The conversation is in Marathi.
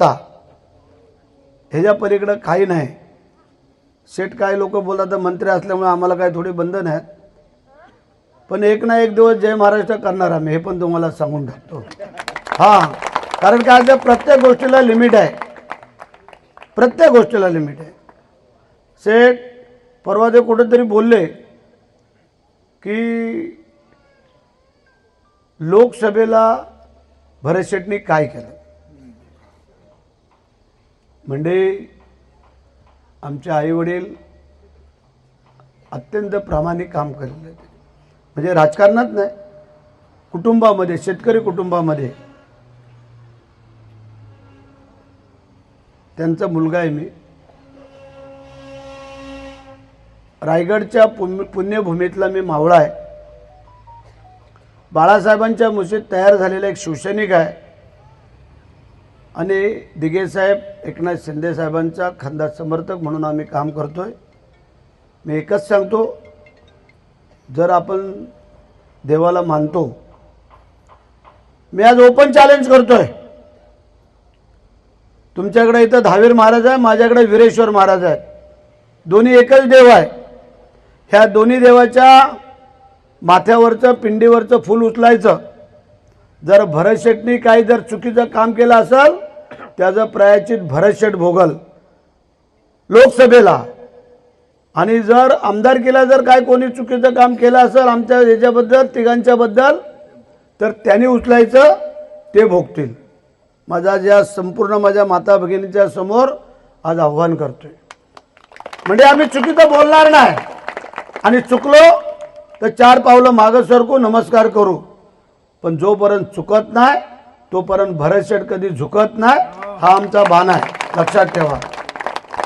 आता ह्याच्या पलीकडं काही नाही. सेट काही लोक बोलतात मंत्री असल्यामुळे आम्हाला काही थोडी बंधन आहेत पण एक ना एक दिवस जय महाराष्ट्र करणार आम्ही हे पण तुम्हाला सांगून टाकतो. हां कारण काय असं प्रत्येक गोष्टीला लिमिट आहे. प्रत्येक गोष्टीला लिमिट आहे. सेट परवा ते कुठेतरी बोलले की लोकसभेला भरत शेटनी काय केलं? म्हणजे आमचे आईवडील अत्यंत प्रामाणिक काम केलेले आहेत म्हणजे राजकारणात नाही कुटुंबामध्ये शेतकरी कुटुंबामध्ये त्यांचा मुलगा आहे मी. रायगडच्या पुण्यभूमीतला मी मावळा आहे. बाळासाहेबांच्या मुशीत तयार झालेला एक शिवसैनिक आहे. आणि दिघेसाहेब एकनाथ शिंदे साहेबांचा खंदा समर्थक म्हणून आम्ही काम करतो आहे मी एकच सांगतो जर आपण देवाला मानतो मी आज ओपन चॅलेंज करतो आहे तुमच्याकडे इथं दहावीर महाराज आहे माझ्याकडे वीरेश्वर महाराज आहेत. दोन्ही एकच देव आहे. ह्या दोन्ही देवाच्या माथ्यावरचं पिंडीवरचं फूल उचलायचं. जर भरत शेटनी काही जर चुकीचं काम केलं असेल त्याचं प्रायचित भरतशेठ भोगल लोकसभेला. आणि जर आमदारकीला जर काय कोणी चुकीचं काम केलं असेल आमच्या याच्याबद्दल तिघांच्याबद्दल तर त्यांनी उचलायचं ते भोगतील. माझा ज्या संपूर्ण माझ्या माता भगिनीच्या समोर आज आव्हान करतोय. म्हणजे आम्ही चुकीचं बोलणार नाही. आणि चुकलो तर चार पावलं मागं सरकू नमस्कार करू. पण जोपर्यंत चुकत नाही तोपर्यंत भरतशेठ कधी झुकत नाही. हा आमचा बाण आहे. लक्षात ठेवा.